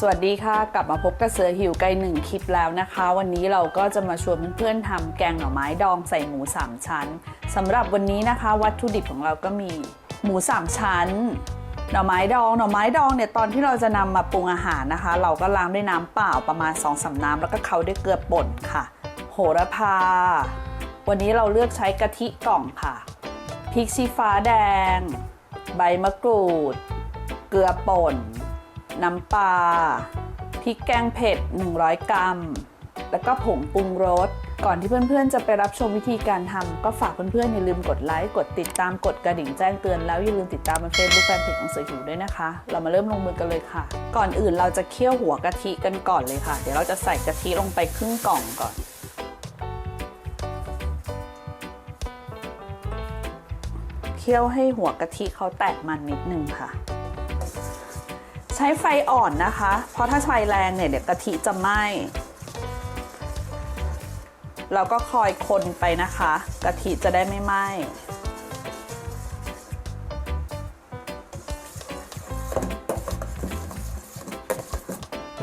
สวัสดีค่ะ กลับมาพบกับเสือหิวไก่หนึ่งคลิปแล้วนะคะ วันนี้เราก็จะมาชวนเพื่อนๆทำแกงหน่อไม้ดองใส่หมูสามชั้นสำหรับวันนี้นะคะ วัตถุดิบของเราก็มีหมูสามชั้น หน่อไม้ดองหน่อไม้ดองเนี่ยตอนที่เราจะนำมาปรุงอาหารนะคะ เราก็ล้างด้วยน้ำเปล่าประมาณ2อสาน้ำแล้วก็เคล้าด้วยเกลือป่นค่ะ โหระพา วันนี้เราเลือกใช้กะทิกล่องค่ะพริกชี้ฟ้าแดง ใบมะกรูด เกลือป่น น้ำปลาพริกแกงเผ็ด 100 กรัม แล้วก็ผงปรุงรส ก่อนที่เพื่อนๆ จะไปรับชมวิธีการทำก็ฝากเพื่อนๆ อย่าลืมกดไลค์ กดติดตามกดกระดิ่งแจ้งเตือนแล้วอย่าลืมติดตามในเฟซบุ๊กแฟนเพจของเสือหิวด้วยนะคะ เรามาเริ่มลงมือกันเลยค่ะ ก่อนอื่นเราจะเคี่ยวหัวกะทิกันก่อนเลยค่ะ เดี๋ยวเราจะใส่กะทิลงไปครึ่งกล่องก่อนเคี่ยวให้หัวกะทิเขาแตกมันนิดนึงค่ะ ใช้ไฟอ่อนนะคะ เพราะถ้าไฟแรงเนี่ยเดี๋ยวกะทิจะไหม้เราก็คอยคนไปนะคะกะทิจะได้ไม่ไหม้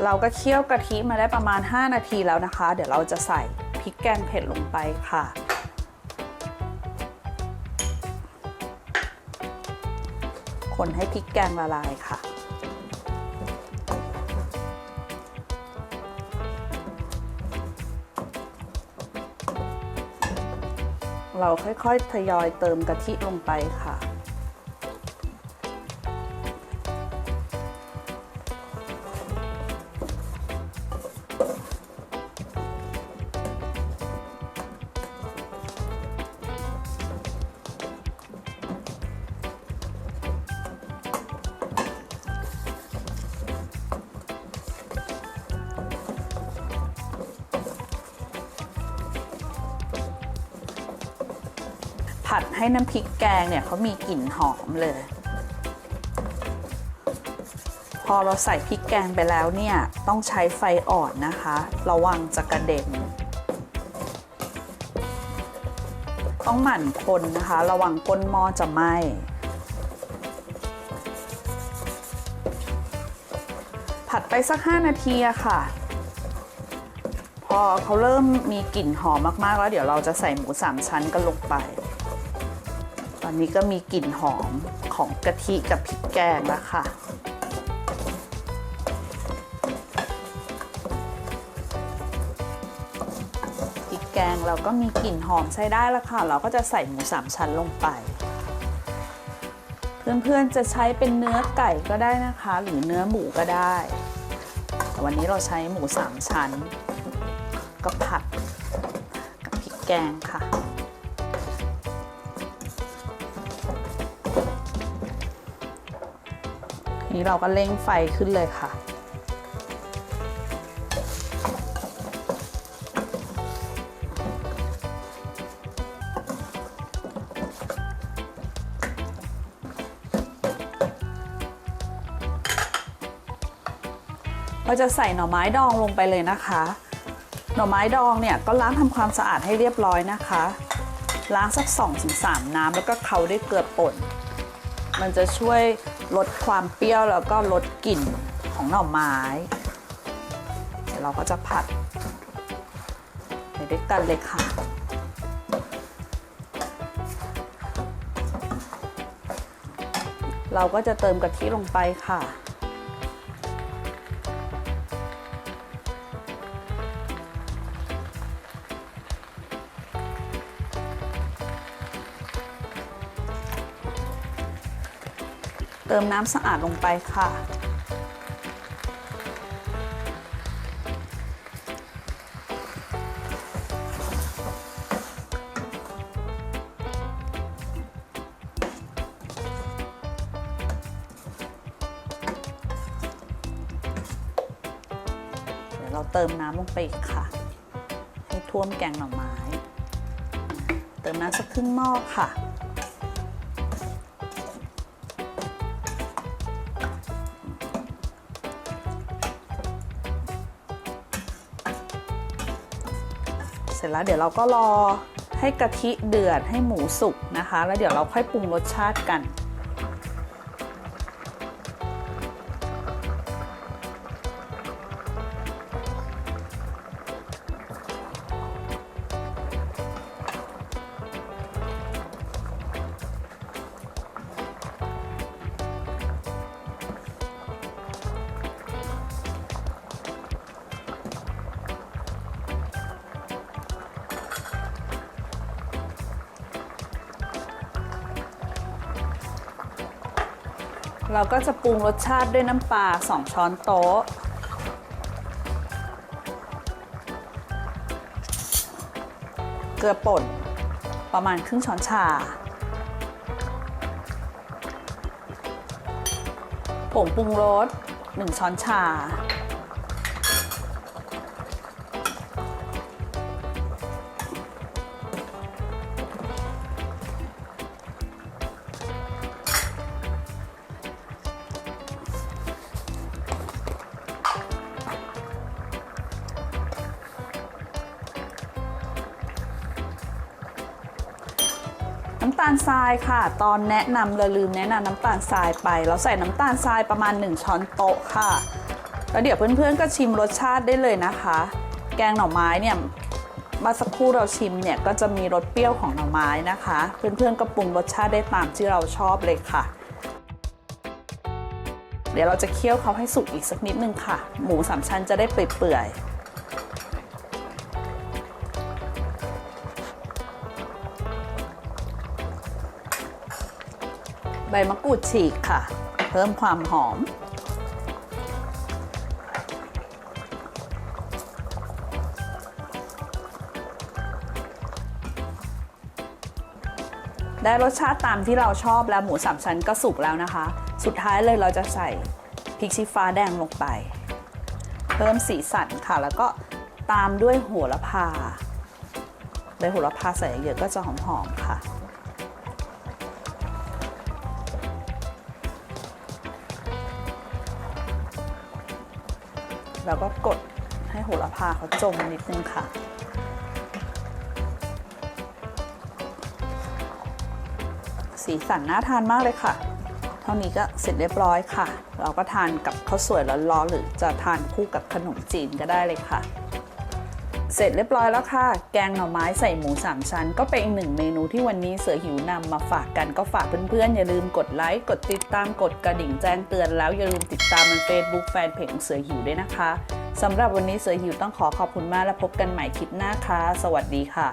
เราก็เคี่ยวกะทิมาได้ประมาณ 5 นาทีแล้วนะคะ เดี๋ยวเราจะใส่พริกแกงเผ็ดลงไปค่ะ คนให้พริกแกงละลายค่ะ เราค่อยๆ ทยอยเติมกะทิลงไปค่ะ ผัดให้น้ำพริกแกงเนี่ยเขามีกลิ่นหอมเลย พอเราใส่พริกแกงไปแล้วเนี่ย ต้องใช้ไฟอ่อนนะคะ ระวังจะกระเด็น ต้องหมั่นคนนะคะ ระวังก้นหม้อจะไหม้ผัดไปสัก 5 นาทีอะค่ะ พอเขาเริ่มมีกลิ่นหอมมาก ๆ แล้วเดี๋ยวเราจะใส่หมูสามชั้นกันลงไป นี้ก็มีกลิ่นหอมของกะทิกับพริกแกงแล้วค่ะพริกแกงเราก็มีกลิ่นหอมใช้ได้แล้วค่ะ เราก็จะใส่หมูสามชั้นลงไป เพื่อนๆจะใช้เป็นเนื้อไก่ก็ได้นะคะ หรือเนื้อหมูก็ได้ แต่วันนี้เราใช้หมูสามชั้น ก็ผัดกับพริกแกงค่ะ นี้เราก็เร่งไฟขึ้นเลยค่ะ เราจะใส่หน่อไม้ดองลงไปเลยนะคะ หน่อไม้ดองเนี่ยก็ล้างทำความสะอาดให้เรียบร้อยนะคะ ล้างสัก 2-3 น้ำแล้วก็เคล้าด้วยเกลือป่น มันจะช่วย ลดความเปรี้ยวแล้วก็ลดกลิ่นของหน่อไม้ เดี๋ยวเราก็จะผัดไปด้วยกันเลยค่ะ เราก็จะเติมกะทิลงไปค่ะ เติมน้ำสะอาดลงไปค่ะ เดี๋ยวเราเติมน้ำลงไปอีกค่ะ ให้ท่วมแกงหน่อไม้ เติมน้ำสักครึ่งหม้อค่ะ เสร็จแล้วเดี๋ยวเราก็รอให้กะทิเดือดให้หมูสุกนะคะ แล้วเดี๋ยวเราค่อยปรุงรสชาติกัน เราก็จะปรุงรสชาติด้วยน้ำปลา 2 ช้อนโต๊ะ เกลือป่นประมาณครึ่งช้อนชา ผงปรุงรส 1 ช้อนชา น้ำตาลทรายค่ะ ตอนแนะนำเราลืมแนะนำน้ำตาลทรายไป เราใส่น้ำตาลทรายประมาณ 1 ช้อนโต๊ะค่ะ แล้วเดี๋ยวเพื่อนๆก็ชิมรสชาติได้เลยนะคะ แกงหน่อไม้เนี่ยมาสักครู่เราชิมเนี่ยก็จะมีรสเปรี้ยวของหน่อไม้นะคะ เพื่อนๆก็ปรุงรสชาติได้ตามที่เราชอบเลยค่ะ เดี๋ยวเราจะเคี่ยวเขาให้สุกอีกสักนิดนึงค่ะ หมูสามชั้นจะได้เปื่อยๆ บมะกรูดฉีกค่ะ เพิ่มความหอม ได้รสชาติตามที่เราชอบแล้วหมูสามชั้นก็สุกแล้วนะคะ สุดท้ายเลยเราจะใส่พริกชี้ฟ้าแดงลงไป เพิ่มสีสันค่ะ แล้วก็ตามด้วยโหัวละพาใบโหัวละพาใส่เยอะก็จะหอมๆค่ะ แล้วก็กดให้โหระพาเขาจมนิดนึงค่ะ สีสันน่าทานมากเลยค่ะ เท่านี้ก็เสร็จเรียบร้อยค่ะ เราก็ทานกับข้าวสวยร้อนๆหรือจะทานคู่กับขนมจีนก็ได้เลยค่ะ เสร็จเรียบร้อยแล้วค่ะ แกงหน่อไม้ใส่หมูสามชั้น ก็เป็นอีกหนึ่งเมนูที่วันนี้เสือหิวนำมาฝากกันก็ฝากเพื่อนๆ อย่าลืมกดไลค์ กดติดตามกดกระดิ่งแจ้งเตือนแล้วอย่าลืมติดตามใน Facebook แฟนเพจของเสือหิวด้วยนะคะสำหรับวันนี้เสือหิวต้องขอขอบคุณมากและพบกันใหม่คลิปหน้าค่ะ สวัสดีค่ะ